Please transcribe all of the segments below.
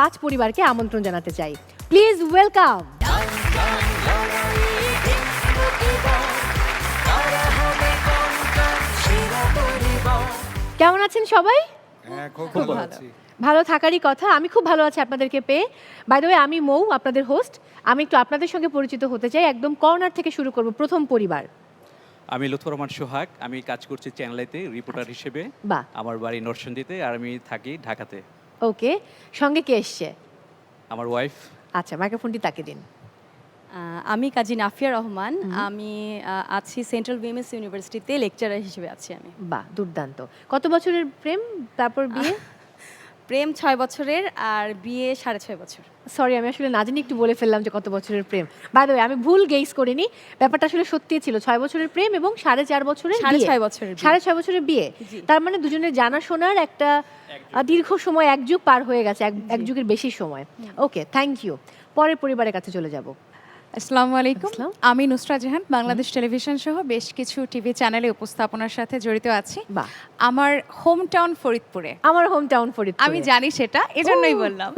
পাঁচ পরিবারকে আমন্ত্রণ জানাতে চাই। প্লিজ ওয়েলকাম কেমন আছেন সবাই? হ্যাঁ খুব ভালো ভালো। আছি। ভালো থাকারই কথা। আমি খুব ভালো আছি আপনাদেরকে পেয়ে। বাই দ্য ওয়ে আমি মৌ আপনাদের হোস্ট আমি একটু আপনাদের সঙ্গে পরিচিত হতে চাই। একদম কর্নার থেকে শুরু করব প্রথম পরিবার। আমি লুৎফর রহমান সোহাগ। আমি কাজ করছি চ্যানেলাইতে রিপোর্টার হিসেবে। বাহ। আমার বাড়ি নরসিংদীতে আর আমি থাকি ঢাকাতে। ওকে সঙ্গে কে এসছে? আমার ওয়াইফ আচ্ছা মাইক্রোফোনটি তাকে দিন। আমি কাজী নাফিয়া রহমান আমি আছি সেন্ট্রাল উইমেন্স ইউনিভার্সিটিতে লেকচারার হিসেবে আছি আমি। বাহ দুর্দান্ত। কত বছরের প্রেম? তারপর বিয়ে? প্রেম ছয় বছরের আর বিয়ে সাড়ে ছয় বছর। সরি আমি আসলে না জানি একটু বলে ফেললাম যে কত বছরের প্রেম। বাই দ্য আমি ভুল গেস করিনি। ব্যাপারটা আসলে সত্যি ছিল ছয় বছরের প্রেম এবং সাড়ে চার বছরের সাড়ে ছয় বছরের সাড়ে ছয় বছরের বিয়ে। তার মানে দুজনের জানাশোনার একটা দীর্ঘ সময় এক যুগ পার হয়ে গেছে এক- এক যুগের বেশি সময়। ওকে থ্যাংক ইউ পরের পরিবারের কাছে চলে যাব। আসসালামু আলাইকুম। আমি নুসরা জাহান বাংলাদেশ টেলিভিশন সহ বেশ কিছু টিভি চ্যানেলে উপস্থাপনার সাথে জড়িত আছি। আমার হোম টাউন ফরিদপুরে। আমার হোম টাউন ফরিদ আমি জানি সেটা এজন্যই বললাম।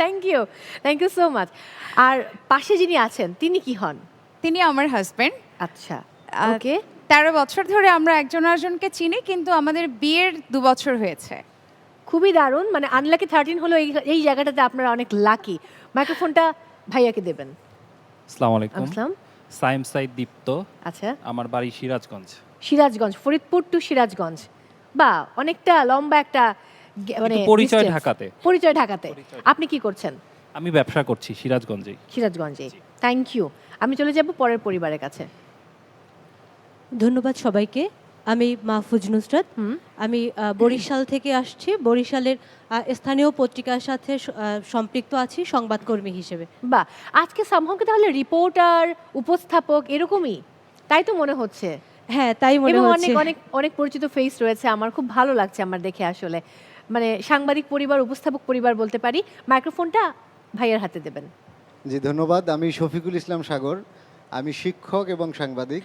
Thank you thank you so much আর পাশে যিনি আছেন তিনি কি হন? তিনি আমার হাজবেন্ড আচ্ছা ওকে। তেরো বছর ধরে আমরা একজন আরেকজনকে চিনি কিন্তু আমাদের বিয়ের দু বছর হয়েছে। খুবই দারুণ মানে আনলাকি থার্টিন হলো এই এই জায়গাটাতে আপনারা অনেক লাকি মাইক্রোফোনটা ভাইয়াকে দেবেন। আসসালামু আলাইকুম। আসসালাম। সাইম সাইদ দীপ্ত। আচ্ছা। আমার বাড়ি সিরাজগঞ্জ। সিরাজগঞ্জ ফরিদপুর টু সিরাজগঞ্জ। বা অনেকটা লম্বা একটা মানে পরিচয় ঢাকাতে। পরিচয় ঢাকাতে। আপনি কি করছেন? আমি ব্যবসা করছি সিরাজগঞ্জে। সিরাজগঞ্জে থ্যাংক ইউ আমি চলে যাব পরের পরিবারের কাছে। ধন্যবাদ সবাইকে। আমি মাহফুজ নুসরাত। হুম। আমি বরিশাল থেকে আসছি। বরিশালের আহ, স্থানীয় পত্রিকার সাথে সম্পৃক্ত আছি সংবাদকর্মী হিসেবে। বা আজকে সম্ভবকে তাহলে রিপোর্টার উপস্থাপক এরকমই? তাই তো মনে হচ্ছে। হ্যাঁ তাই মনে হচ্ছে। অনেক অনেক অনেক পরিচিত ফেস রয়েছে আমার। খুব ভালো লাগছে আমার দেখে আসলে। মানে সাংবাদিক পরিবার উপস্থাপক পরিবার বলতে পারি। মাইক্রোফোনটা ভাইয়ের হাতে দেবেন। জি ধন্যবাদ। আমি শফিকুল ইসলাম সাগর। আমি শিক্ষক এবং সাংবাদিক।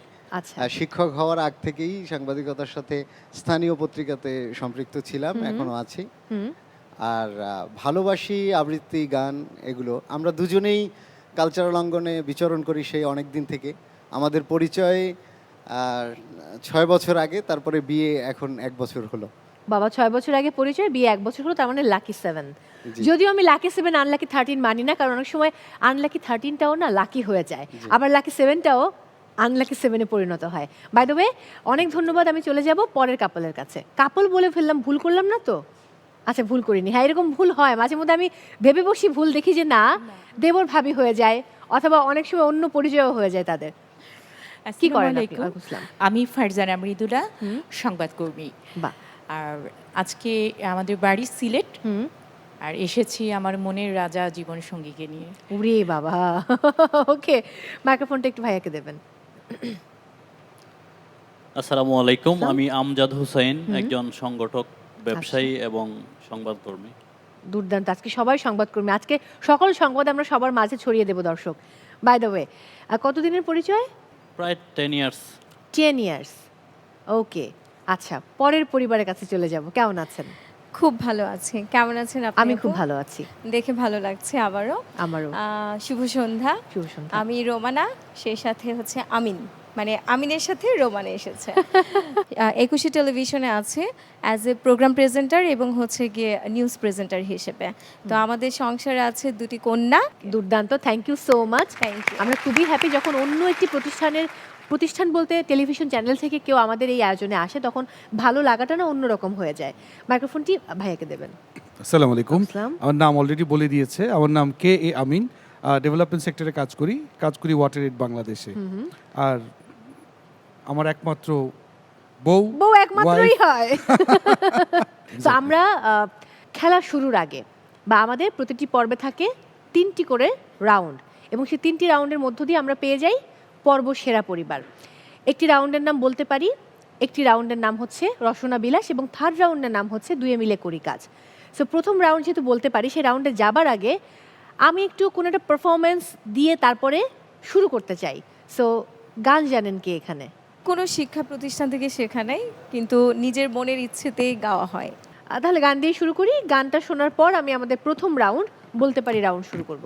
শিক্ষক হওয়ার আগ থেকেই সাংবাদিকতার সাথে স্থানীয় পত্রিকাতে সম্পৃক্ত ছিলাম এখনও আছি। আর ভালোবাসি আবৃত্তি গান এগুলো। আমরা দুজনেই কালচারাল অঙ্গনে বিচরণ করি সেই অনেক দিন থেকে। আমাদের পরিচয় আর ছয় বছর আগে তারপরে বিয়ে এখন এক বছর হলো। বাবা ছয় বছর আগে পরিচয় বিয়ে এক বছর হলো তার মানে লাকি সেভেন যদিও আমি লাকি সেভেন আনলাকি থার্টিন মানি না কারণ অনেক সময় আনলাকি থার্টিনটাও না লাকি হয়ে যায়। আবার লাকি সেভেনটাও আনলাকি সেভেনে পরিণত হয়। বাই দ্য ওয়ে অনেক ধন্যবাদ আমি চলে যাব পরের কাপলের কাছে। কাপল বলে ফেললাম ভুল করলাম না তো? আচ্ছা ভুল করিনি। হ্যাঁ এরকম ভুল হয়। মাঝে মধ্যে আমি ভেবে বসি ভুল দেখি যে না দেবর ভাবি হয়ে যায় অথবা অনেক সময় অন্য পরিচয়ও হয়ে যায় তাদের। কি করেন। আমি ফারজানা মৃদুলা সংবাদকর্মী। আর আজকে আমাদের বাড়ি সিলেট। হুম। আর এসেছি আমার মনের রাজা জীবন সঙ্গীকে নিয়ে। উরে বাবা। ওকে মাইক্রোফোনটা একটু ভাইয়াকে দেবেন। আসসালামু আলাইকুম। আমি আমজাদ হুসাইন একজন সংগঠক ব্যবসায়ী এবং সংবাদকর্মী। দুর্দান্ত। আজকে সবাই সংবাদকর্মী। আজকে সকল সংবাদ আমরা সবার মাঝে ছড়িয়ে দেব দর্শক। বাই দ্য ওয়ে কতদিনের পরিচয়? প্রায় ten years ten years okay আচ্ছা পরের পরিবারের কাছে চলে যাব। কেমন আছেন? খুব ভালো আছি। কেমন আছেন আপনি আমি খুব ভালো আছি। দেখে ভালো লাগছে আবারও। আমারও। শুভ সন্ধ্যা। শুভ সন্ধ্যা। আমি রোমানা সেই সাথে হচ্ছে আমিন। মানে আমিনের সাথে রোমানা এসেছে। একুশে টেলিভিশনে আছে অ্যাজ এ প্রোগ্রাম প্রেজেন্টার এবং হচ্ছে গিয়ে নিউজ প্রেজেন্টার হিসেবে। তো আমাদের সংসারে আছে দুটি কন্যা। দুর্দান্ত thank you so much thank you আমরা খুবই হ্যাপি যখন অন্য একটি প্রতিষ্ঠানের প্রতিষ্ঠান বলতে টেলিভিশন চ্যানেল থেকে কেউ আমাদের এই আয়োজনে আসে তখন ভালো লাগাটা না অন্যরকম হয়ে যায়। মাইক্রোফোনটি ভাইয়াকে দেবেন। আসসালামু আলাইকুম। আমার নাম অলরেডি বলে দিয়েছে। আমার নাম কে এ আমিন। ডেভেলপমেন্ট সেক্টরে কাজ করি। কাজ করি ওয়াটার এড বাংলাদেশে আর আমার একমাত্র বউ বউ একমাত্রই হয়। তো আমরা আহ, খেলা শুরুর আগে বা আমাদের প্রতিটি পর্বে থাকে তিনটি করে রাউন্ড এবং সেই তিনটি রাউন্ডের মধ্য দিয়ে আমরা পেয়ে যাই পর্ব সেরা পরিবার। একটি রাউন্ডের নাম বলতে পারি। একটি রাউন্ডের নাম হচ্ছে রসনা বিলাস এবং থার্ড রাউন্ডের নাম হচ্ছে দুয়ে মিলে করি কাজ। সো প্রথম রাউন্ড যেহেতু বলতে পারি সেই রাউন্ডে যাবার আগে আমি একটু কোনো একটা পারফরমেন্স দিয়ে তারপরে শুরু করতে চাই। সো গান জানেন কি এখানে? কোনো শিক্ষা প্রতিষ্ঠান থেকে শেখা নাই কিন্তু নিজের মনের ইচ্ছেতেই গাওয়া হয়। তাহলে গান দিয়ে শুরু করি। গানটা শোনার পর আমি আমাদের প্রথম রাউন্ড বলতে পারি রাউন্ড শুরু করব।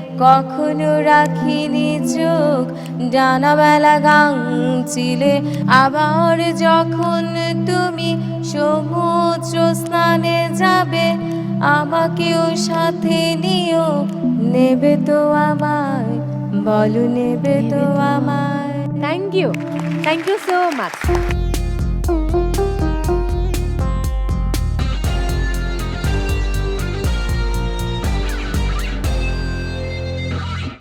কখনো রাখিনি চোখ ডানাবেলা গাং চিলে আবার যখন তুমি সমুদ্র স্নানে যাবে আমাকেও সাথে নিও। নেবে তো আমায় বলো নেবে তো আমায়। Thank you thank you so much